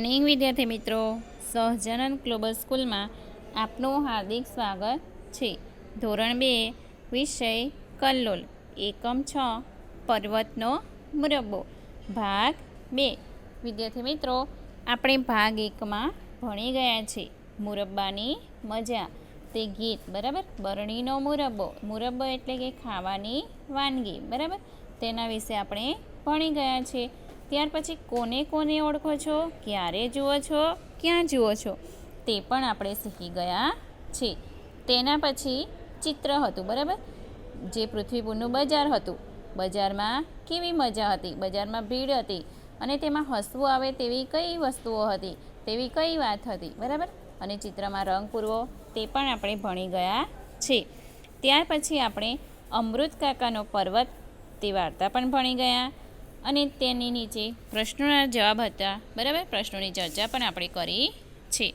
Morning વિદ્યાર્થી મિત્રો Sahajanand global સ્કૂલમાં આપનું હાર્દિક સ્વાગત છે. ધોરણ બે, વિષય કલ્લોલ. એકમ છ, પર્વતનો મુરબ્બો. ભાગ બે. વિદ્યાર્થી મિત્રો, આપણે ભાગ એકમાં ભણી ગયા છે મુરબ્બાની મજા. તે ગીત, બરાબર? બરણીનો મુરબ્બો. મુરબ્બો એટલે કે ખાવાની વાનગી, બરાબર? તેના વિશે આપણે ભણી ગયા છે ત્યાર પછી કોને કોને ઓળખો છો? ક્યારે જુઓ છો? ક્યાં જુઓ છો? તે પણ આપણે શીખી ગયા છે. તેના પછી ચિત્ર હતું, બરાબર? જે પૃથ્વીપુરનું બજાર હતું. બજારમાં કેવી મજા હતી? બજારમાં ભીડ હતી અને તેમાં હસવું આવે તેવી કઈ વસ્તુઓ હતી? તેવી કઈ વાત હતી? બરાબર? અને ચિત્રમાં રંગ, પૂરવો તે પણ આપણે ભણી ગયા છે. ત્યાર પછી આપણે અમૃત કાકાનો પર્વત તે વાર્તા પણ ભણી ગયા. અને તેની નીચે પ્રશ્નોના જવાબ હતા. બરાબર? પ્રશ્નોની ચર્ચા પણ આપણે કરી છે.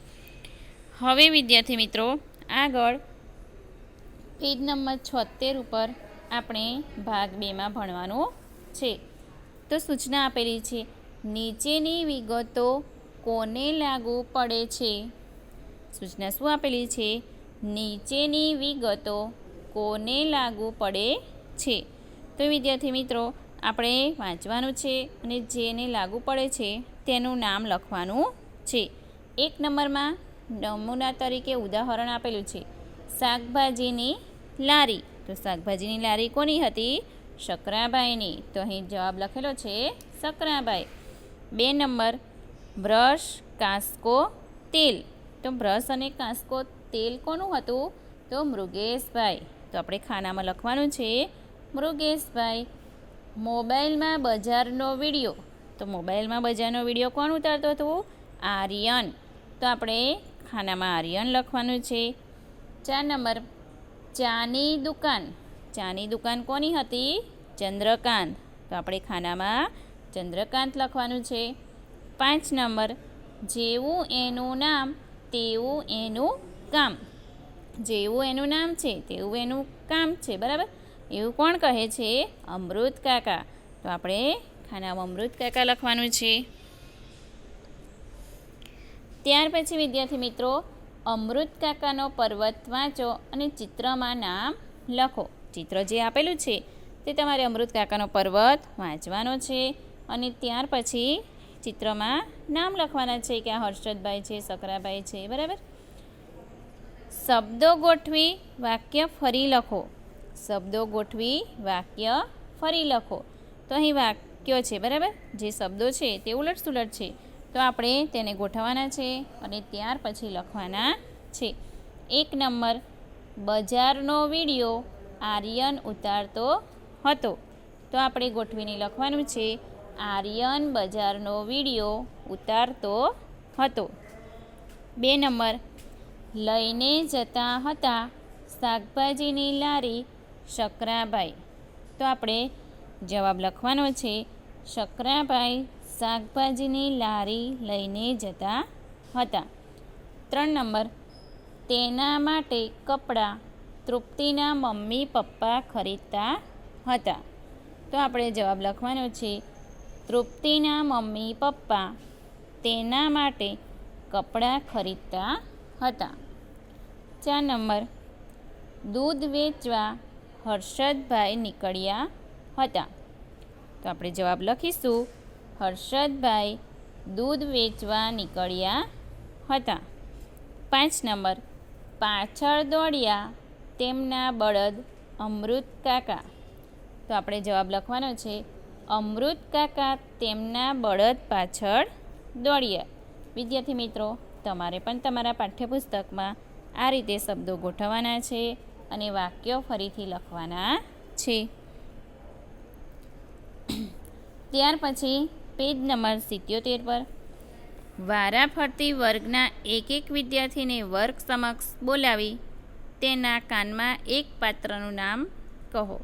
હવે વિદ્યાર્થી મિત્રો, આગળ પેજ નંબર છોતેર ઉપર આપણે ભાગ બેમાં ભણવાનું છે. તો સૂચના આપેલી છે, નીચેની વિગતો કોને લાગુ પડે છે? સૂચના શું આપેલી છે? નીચેની વિગતો કોને લાગુ પડે છે? તો વિદ્યાર્થી મિત્રો આપણે વાંચવાનું છે અને જેને લાગુ પડે છે તેનું નામ લખવાનું છે. એક નંબરમાં નમૂના તરીકે ઉદાહરણ આપેલું છે. શાકભાજીની લારી. તો શાકભાજીની લારી કોની હતી? શકરાભાઈની તો અહીં જવાબ લખેલો છે શકરાભાઈ બે નંબર. બ્રશ, કાંસકો, તેલ. તો બ્રશ અને કાંસકો તેલ કોનું હતું? તો મૃગેશભાઈ. તો આપણે ખાનામાં લખવાનું છે મૃગેશભાઈ. મોબાઈલમાં બજારનો વીડિયો. તો મોબાઈલમાં બજારનો વીડિયો કોણ ઉતારતો હતું? આર્યન. તો આપણે ખાનામાં આર્યન લખવાનું છે. ચાર નંબર, ચાની દુકાન. ચાની દુકાન કોની હતી? ચંદ્રકાંત. તો આપણે ખાનામાં ચંદ્રકાંત લખવાનું છે. પાંચ નંબર, જેવું એનું નામ, તેવું એનું કામ. જેવું એનું નામ છે, તેવું એનું કામ છે, બરાબર? એવું કોણ કહે છે? અમૃત કાકા. તો આપણે ખાનામાં અમૃત કાકા લખવાનું છે. ત્યાર પછી વિદ્યાર્થી મિત્રો, અમૃત કાકાનો પર્વત વાંચો અને ચિત્રમાં નામ લખો. ચિત્ર જે આપેલું છે, તે તમારે અમૃત કાકાનો પર્વત વાંચવાનો છે અને ત્યાર પછી ચિત્રમાં નામ લખવાના છે કે આ હર્ષદભાઈ છે સકરાભાઈ છે, બરાબર? શબ્દો ગોઠવી વાક્ય ફરી લખો. શબ્દો ગોઠવી, વાક્ય ફરી લખો. તો અહીં વાક્યો છે, બરાબર? જે શબ્દો છે, તે ઉલટ સુલટ છે. તો આપણે તેને ગોઠવવાના છે અને ત્યાર પછી લખવાના છે. એક નંબર, બજારનો વીડિયો આર્યન ઉતારતો હતો. તો આપણે ગોઠવીને લખવાનું છે, આર્યન બજારનો વીડિયો ઉતારતો હતો. બે નંબર, લઈને જતા હતા, શાકભાજીની લારી શકરાભાઈ તો આપણે જવાબ લખવાનો છે શકરાભાઈ શાકભાજીની લારી લઈને જતા હતા. ત્રણ નંબર, તેના માટે કપડાં તૃપ્તિના મમ્મી પપ્પા ખરીદતા હતા. તો આપણે જવાબ લખવાનો છે, તૃપ્તિના મમ્મી પપ્પા તેના માટે કપડાં ખરીદતા હતા. ચાર નંબર, દૂધ વેચવા હર્ષદભાઈ નીકળ્યા હતા. તો આપણે જવાબ લખીશું. હર્ષદભાઈ દૂધ વેચવા નીકળ્યા હતા. પાંચ નંબર. પાછળ દોડ્યા તેમના બળદ અમૃત કાકા. તો આપણે જવાબ લખવાનો છે. અમૃત કાકા તેમના બળદ પાછળ દોડ્યા. વિદ્યાર્થી મિત્રો, તમારે પણ તમારા પાઠ્યપુસ્તકમાં આ રીતે શબ્દો ગોઠવવાના છે. અને વાક્યો ફરીથી લખવાના છે. ત્યાર પછી પેજ નંબર સિત્યોતેર પર. વારા ફરતી વર્ગના એક એક વિદ્યાર્થીને વર્ગ સમક્ષ બોલાવી તેના કાનમાં એક પાત્રનું નામ કહો.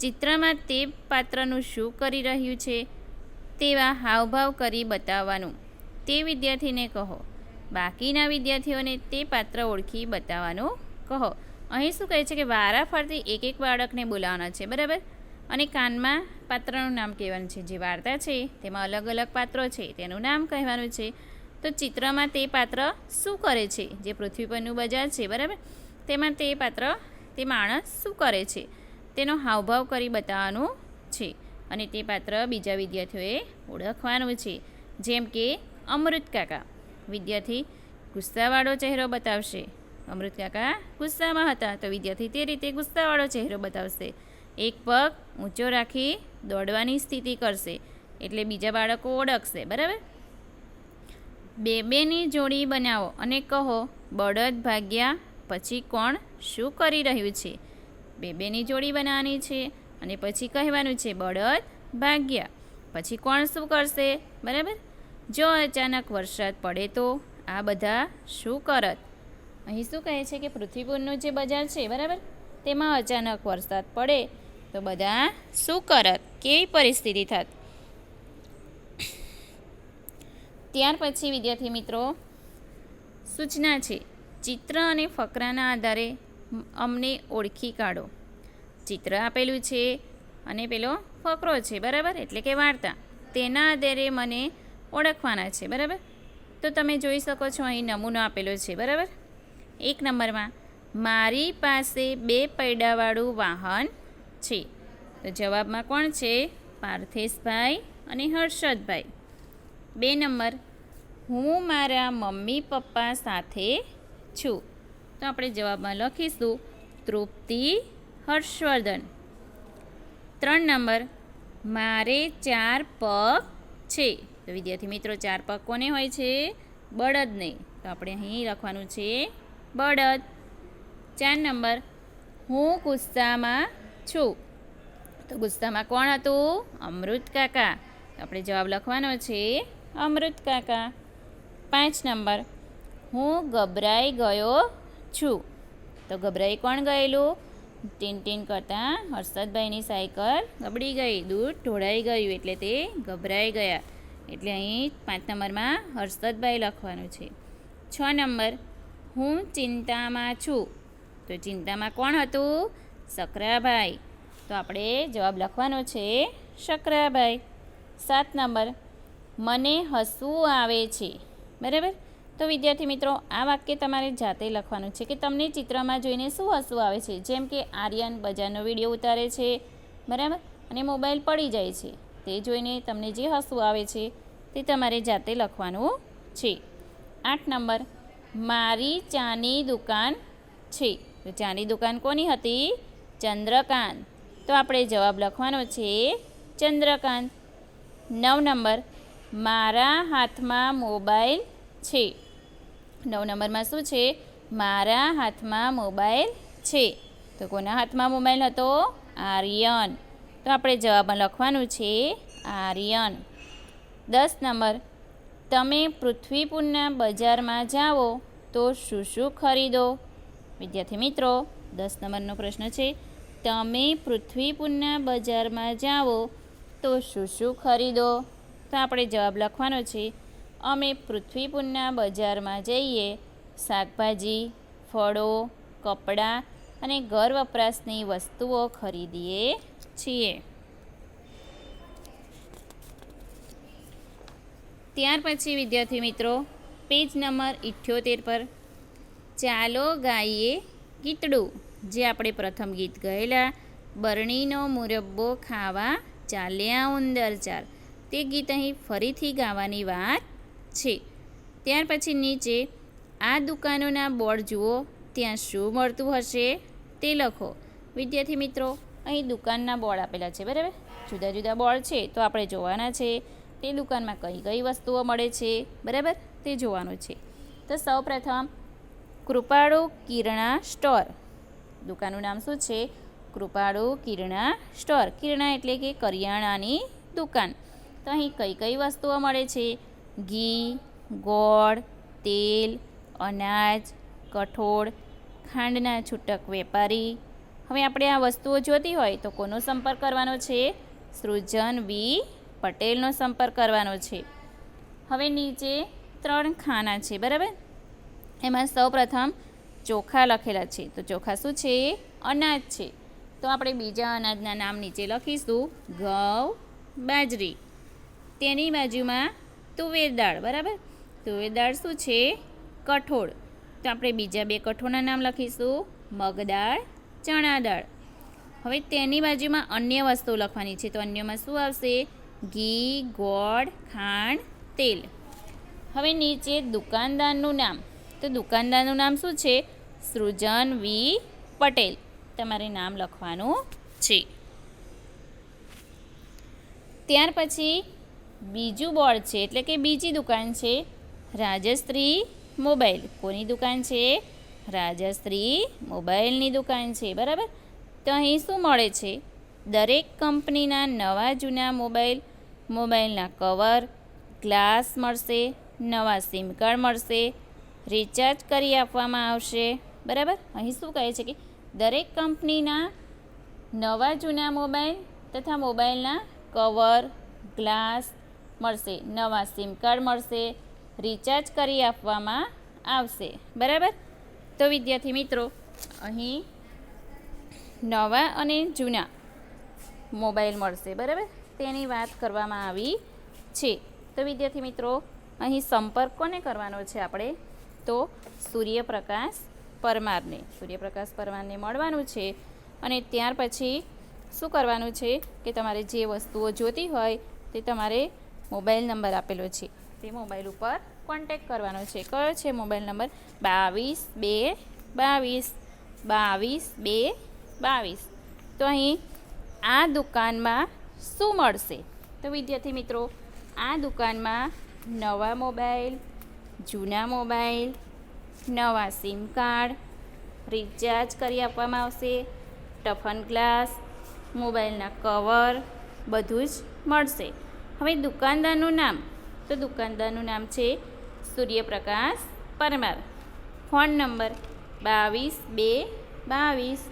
ચિત્રમાં તે પાત્રનું શું કરી રહ્યું છે તેવા હાવભાવ કરી બતાવવાનું. તે વિદ્યાર્થીને કહો. બાકીના વિદ્યાર્થીઓને તે પાત્ર ઓળખી બતાવવાનું કહો. અહીં શું કહે છે કે વારાફરતી એક એક બાળકને બોલાવવાના છે, બરાબર? અને કાનમાં પાત્રનું નામ કહેવાનું છે, જે વાર્તા છે, તેમાં અલગ અલગ પાત્રો છે, તેનું નામ કહેવાનું છે. તો ચિત્રમાં તે પાત્ર શું કરે છે? જે પૃથ્વી પરનું બજાર છે, બરાબર? તેમાં તે પાત્ર, તે માણસ શું કરે છે? તેનો હાવભાવ કરી બતાવવાનું છે. અને તે પાત્ર બીજા વિદ્યાર્થીઓએ ઓળખવાનું છે. જેમ કે અમૃત કાકા. વિદ્યાર્થી ગુસ્સાવાળો ચહેરો બતાવશે. અમૃત કાકા ગુસ્સામાં હતા. તો વિદ્યાર્થી તે રીતે ગુસ્સાવાળો ચહેરો બતાવશે. એક પગ ઊંચો રાખી દોડવાની સ્થિતિ કરશે. એટલે બીજા બાળકો ઓળખશે. બરાબર? બે, બેની જોડી બનાવો અને કહો, બળદ ભાગ્યા પછી કોણ શું કરી રહ્યું છે? બે, બેની જોડી બનાવવાની છે અને પછી કહેવાનું છે, બળદ ભાગ્યા પછી કોણ શું કરશે? બરાબર? જો અચાનક વરસાદ પડે તો આ બધા શું કરત? અહીં શું કહે છે કે પૃથ્વીપુરનું જે બજાર છે, બરાબર? તેમાં અચાનક વરસાદ પડે તો બધા શું કરત? કેવી પરિસ્થિતિ થાત? ત્યાર પછી, વિદ્યાર્થી મિત્રો, સૂચના છે. ચિત્ર અને ફકરાના આધારે અમને ઓળખી કાઢો. ચિત્ર આપેલું છે અને પેલો ફકરો છે, બરાબર? એટલે કે વાર્તા. તેના આધારે મને ઓળખવાના છે, બરાબર? તો તમે જોઈ શકો છો અહીં નમૂનો આપેલો છે, બરાબર? એક નંબરમાં, મારી પાસે બે પૈડાવાળું વાહન છે. તો જવાબમાં કોણ છે? પાર્થેશભાઈ અને હર્ષદભાઈ. બે નંબર, હું મારા મમ્મી પપ્પા સાથે છું. તો આપણે જવાબમાં લખીશું, તૃપ્તિ હર્ષવર્ધન. ત્રણ નંબર, મારે ચાર પગ છે. તો વિદ્યાર્થી મિત્રો, ચાર પગ કોને હોય છે? બળદને. તો આપણે અહીં લખવાનું છે બળદ. ચાર નંબર. હું ગુસ્સામાં છું. તો ગુસ્સામાં કોણ હતું? અમૃત કાકા. આપણે જવાબ લખવાનો છે અમૃત કાકા. પાંચ નંબર. હું ગભરાઈ ગયો છું. તો ગભરાઈ કોણ ગયેલું? ટીન ટીન કરતાં હર્ષદભાઈની સાયકલ ગબડી ગઈ. દૂધ ઢોળાઈ ગયું એટલે તે ગભરાઈ ગયા. એટલે અહીં પાંચ નંબરમાં હર્ષદભાઈ લખવાનું છે. છ નંબર. હું ચિંતામાં છું. તો ચિંતામાં કોણ હતું? સકરાભાઈ તો આપણે જવાબ લખવાનો છે શકરાભાઈ. સાત નંબર. મને હસવું આવે છે. બરાબર? તો વિદ્યાર્થી મિત્રો, આ વાક્ય તમારે જાતે લખવાનું છે કે તમને ચિત્રમાં જોઈને શું હસવું આવે છે? જેમ કે આર્યન બજારનો વીડિયો ઉતારે છે, બરાબર? અને મોબાઈલ પડી જાય છે. તે જોઈને તમને જે હસવું આવે છે, તે તમારે જાતે લખવાનું છે. આઠ નંબર. મારી ચાની દુકાન છે. તો ચાની દુકાન કોની હતી? ચંદ્રકાંત. તો આપણે જવાબ લખવાનો છે ચંદ્રકાંત. નવ નંબર. મારા હાથમાં મોબાઈલ છે. નવ નંબરમાં શું છે? મારા હાથમાં મોબાઈલ છે. તો કોના હાથમાં મોબાઈલ હતો? આર્યન. તો આપણે જવાબમાં લખવાનું છે આર્યન. દસ નંબર. તમે પૃથ્વીપુરના બજારમાં જાઓ તો શું શું ખરીદો? વિદ્યાર્થી મિત્રો, દસ નંબરનો પ્રશ્ન છે, તમે પૃથ્વીપુરના બજારમાં જાઓ તો શું શું ખરીદો? તો આપણે જવાબ લખવાનો છે, અમે પૃથ્વીપુરના બજારમાં જઈએ, શાકભાજી, ફળો, કપડાં અને ઘર વપરાશની વસ્તુઓ ખરીદીએ છીએ. ત્યાર પછી, વિદ્યાર્થી મિત્રો, પેજ નંબર ઇઠ્યોતેર પર ચાલો ગાઈએ ગીતડું, જે આપણે પ્રથમ ગીત ગયેલા, બરણીનો મુરબ્બો ખાવા ચાલ્યા ઉંદર ચાર તે ગીત અહીં ફરીથી ગાવાની વાત છે. ત્યાર પછી નીચે, આ દુકાનોના બોર્ડ જુઓ, ત્યાં શું મળતું હશે તે લખો. વિદ્યાર્થી મિત્રો, અહીં દુકાનના બોર્ડ આપેલા છે, બરાબર? જુદા જુદા બોર્ડ છે, તો આપણે જોવાના છે તે દુકાનમાં કઈ કઈ વસ્તુઓ મળે છે? બરાબર? તે જોવાનું છે. તો સૌપ્રથમ કૃપાળુ કિરણા સ્ટોર. દુકાનનું નામ શું છે? કૃપાળુ કિરણા સ્ટોર. કિરણા એટલે કે કરિયાણાની દુકાન. તો અહીં કઈ કઈ વસ્તુઓ મળે છે? ઘી, ગોળ, તેલ, અનાજ, કઠોળ, ખાંડના છૂટક વેપારી. હવે આપણે આ વસ્તુઓ જોતી હોય તો કોનો સંપર્ક કરવાનો છે? સૃજન વી પટેલનો સંપર્ક કરવાનો છે. હવે નીચે ત્રણ ખાના છે, બરાબર? એમાં સૌપ્રથમ ચોખા લખેલા છે. તો ચોખા શું છે? અનાજ છે. તો આપણે બીજા અનાજના નામ નીચે લખીશું. ઘઉં, બાજરી. તેની બાજુમાં તુવેર દાળ, બરાબર? તુવેર દાળ શું છે? કઠોળ. તો આપણે બીજા બે કઠોળના નામ લખીશું. મગદાળ ચણા દાળ. હવે તેની બાજુમાં અન્ય વસ્તુઓ લખવાની છે. તો અન્યમાં શું આવશે? ઘી, ગોળ, ખાંડ, તેલ. હવે નીચે દુકાનદારનું નામ. તો દુકાનદારનું નામ શું છે? સૃજન વી. પટેલ. તમારે નામ લખવાનું છે. ત્યાર પછી બીજું બોર્ડ છે, એટલે કે બીજી દુકાન છે, રાજશ્રી મોબાઈલ. કોની દુકાન છે? રાજશ્રી મોબાઈલની દુકાન છે, બરાબર? તો અહીં શું મળે છે? દરેક કંપનીના નવા જૂના મોબાઈલ મોબાઈલના કવર, ગ્લાસ મળશે, નવા સિમ કાર્ડ મળશે, રિચાર્જ કરી આપવામાં આવશે. બરાબર? અહીં શું કહે છે કે દરેક કંપનીના નવા જૂના મોબાઈલ તથા મોબાઈલના કવર, ગ્લાસ મળશે, નવા સિમ કાર્ડ મળશે, રિચાર્જ કરી આપવામાં આવશે. બરાબર? તો વિદ્યાર્થી મિત્રો, અહીં નવા અને જૂના મોબાઈલ મળશે. બરાબર? તેની વાત કરવામાં આવી છે. તો વિદ્યાર્થી મિત્રો, અહીં સંપર્ક કોને કરવાનો છે આપણે? તો સૂર્યપ્રકાશ પરમારને. સૂર્યપ્રકાશ પરમારને મળવાનું છે અને ત્યાર પછી શું કરવાનું છે કે તમારે જે વસ્તુઓ જોતી હોય તે તમારે મોબાઈલ નંબર આપેલો છે. તે મોબાઈલ ઉપર કોન્ટેક કરવાનો છે. કયો છે મોબાઈલ નંબર? બાવીસ બે બાવીસ. બાવીસ બે બાવીસ. તો અહીં આ દુકાનમાં શું મળશે? તો વિદ્યાર્થી મિત્રો, આ દુકાનમાં નવા મોબાઈલ, જૂના મોબાઈલ, નવા સિમ કાર્ડ, રિચાર્જ કરી આપવામાં આવશે, ટફન ગ્લાસ, મોબાઈલના કવર, બધું જ મળશે. હવે દુકાનદારનું નામ. તો દુકાનદારનું નામ છે સૂર્યપ્રકાશ પરમાર. ફોન નંબર બાવીસ બે બાવીસ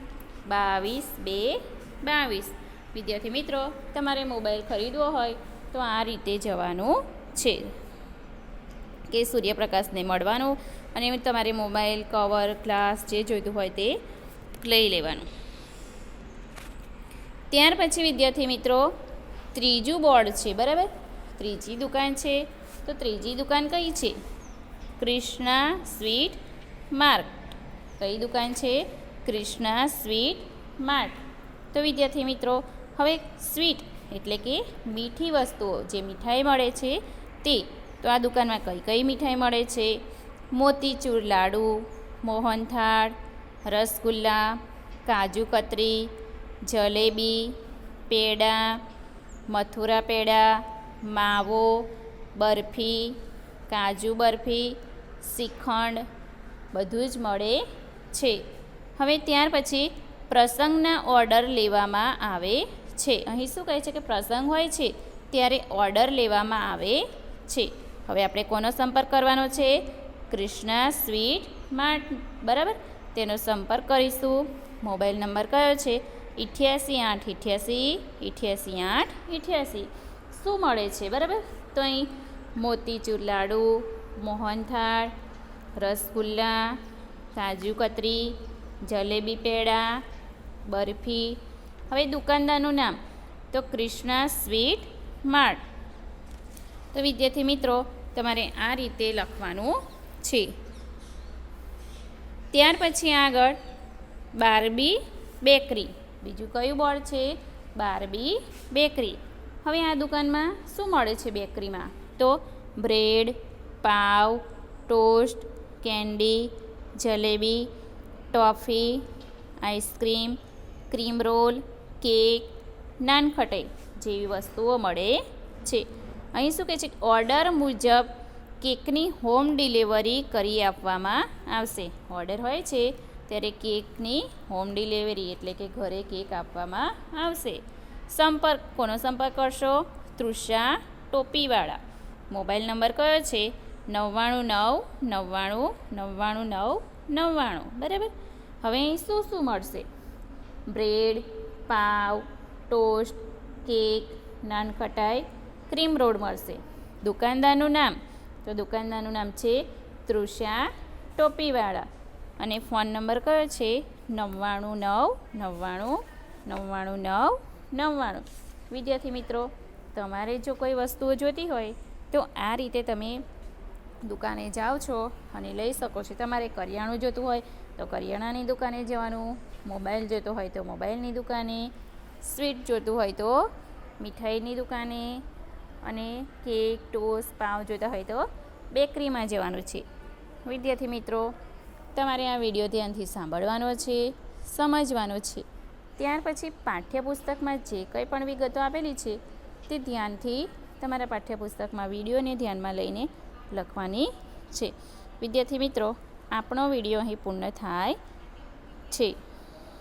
બાવીસ બે બાવીસ. વિદ્યાર્થી મિત્રો, તમારે મોબાઈલ ખરીદવો હોય તો આ રીતે જવાનું છે કે સૂર્યપ્રકાશને મળવાનું અને તમારે મોબાઈલ, કવર, ગ્લાસ જે જોઈતું હોય તે લઈ લેવાનું. ત્યાર પછી વિદ્યાર્થી મિત્રો, ત્રીજું બોર્ડ છે, બરાબર? ત્રીજી દુકાન છે. તો ત્રીજી દુકાન કઈ છે? Krishna sweet mart. કઈ દુકાન છે? Krishna sweet mart. તો વિદ્યાર્થી મિત્રો હવે સ્વીટ એટલે કે મીઠી વસ્તુઓ જે મીઠાઈ મળે છે તે. તો આ દુકાનમાં કઈ કઈ મીઠાઈ મળે છે? મોતીચૂર લાડુ, મોહનથાળ, રસગુલ્લા, કાજુ કતરી, જલેબી, પેડા, મથુરા પેડા, માવો, બરફી, કાજુ બરફી શ્રીખંડ બધું જ મળે છે. હવે ત્યાર પછી પ્રસંગના ઓર્ડર લેવામાં આવે છે. અહીં શું કહે છે કે પ્રસંગ હોય છે, ત્યારે ઓર્ડર લેવામાં આવે છે. હવે આપણે કોનો સંપર્ક કરવાનો છે? કૃષ્ણા સ્વીટ માર્ટ, બરાબર? તેનો સંપર્ક કરીશું. મોબાઈલ નંબર કયો છે? ઇઠ્યાસી આઠ ઇઠ્યાસી ઇઠ્યાસી આઠ ઇઠ્યાસી. શું મળે છે, બરાબર? તો અહીં મોતીચૂર લાડુ, મોહનથાળ, રસગુલ્લા, કાજુ કતરી, જલેબી પેડા, બરફી હવે દુકાનદારનું નામ. તો કૃષ્ણા સ્વીટ માર્ટ. તો વિદ્યાર્થી મિત્રો, તમારે આ રીતે લખવાનું છે. ત્યાર પછી આગળ બારબી બેકરી. બીજું કયું બોર્ડ છે? Barbie bakery. હવે આ દુકાનમાં શું મળે છે બેકરીમાં? તો બ્રેડ, પાવ, toast, candy, jalebi, toffee, ice cream, cream roll cake nankhatai જેવી વસ્તુઓ મળે છે. અહીં શું કહે છે? ઓર્ડર મુજબ કેકની હોમ ડિલિવરી કરી આપવામાં આવશે. ઓર્ડર હોય છે ત્યારે કેકની હોમ ડિલિવરી એટલે કે ઘરે કેક આપવામાં આવશે. સંપર્ક, કોનો સંપર્ક કરશો? તૃષા ટોપીવાળા. મોબાઈલ નંબર કયો છે? નવ્વાણું નવ, નવ્વાણું નવ્વાણું નવ નવ્વાણું. બરાબર? હવે અહીં શું શું મળશે? બ્રેડ પાવ, toast, cake nankhatai cream roll મળશે. દુકાનદારનું નામ. તો દુકાનદારનું નામ છે તૃષા ટોપીવાળા. અને ફોન નંબર કયો છે? નવ્વાણું નવ, નવ્વાણું નવ્વાણું નવ, નવ્વાણું. વિદ્યાર્થી મિત્રો, તમારે જો કોઈ વસ્તુઓ જોતી હોય, તો આ રીતે તમે દુકાને જાઓ છો અને લઈ શકો છો. તમારે કરિયાણું જોતું હોય, તો કરિયાણાની દુકાને જવાનું. મોબાઈલ જોતો હોય તો મોબાઈલની દુકાને, સ્વીટ જોતું હોય તો મીઠાઈની દુકાને અને કેક, ટોસ્ટ, પાવ જોતા હોય તો બેકરીમાં જવાનું છે. વિદ્યાર્થી મિત્રો, તમારે આ વીડિયો ધ્યાનથી સાંભળવાનો છે, સમજવાનો છે. ત્યાર પછી પાઠ્યપુસ્તકમાં જે કંઈ પણ વિગતો આપેલી છે, તે ધ્યાનથી તમારા પાઠ્યપુસ્તકમાં વિડીયોને ધ્યાનમાં લઈને લખવાની છે. વિદ્યાર્થી મિત્રો, આપણો વીડિયો અહીં પૂર્ણ થાય છે.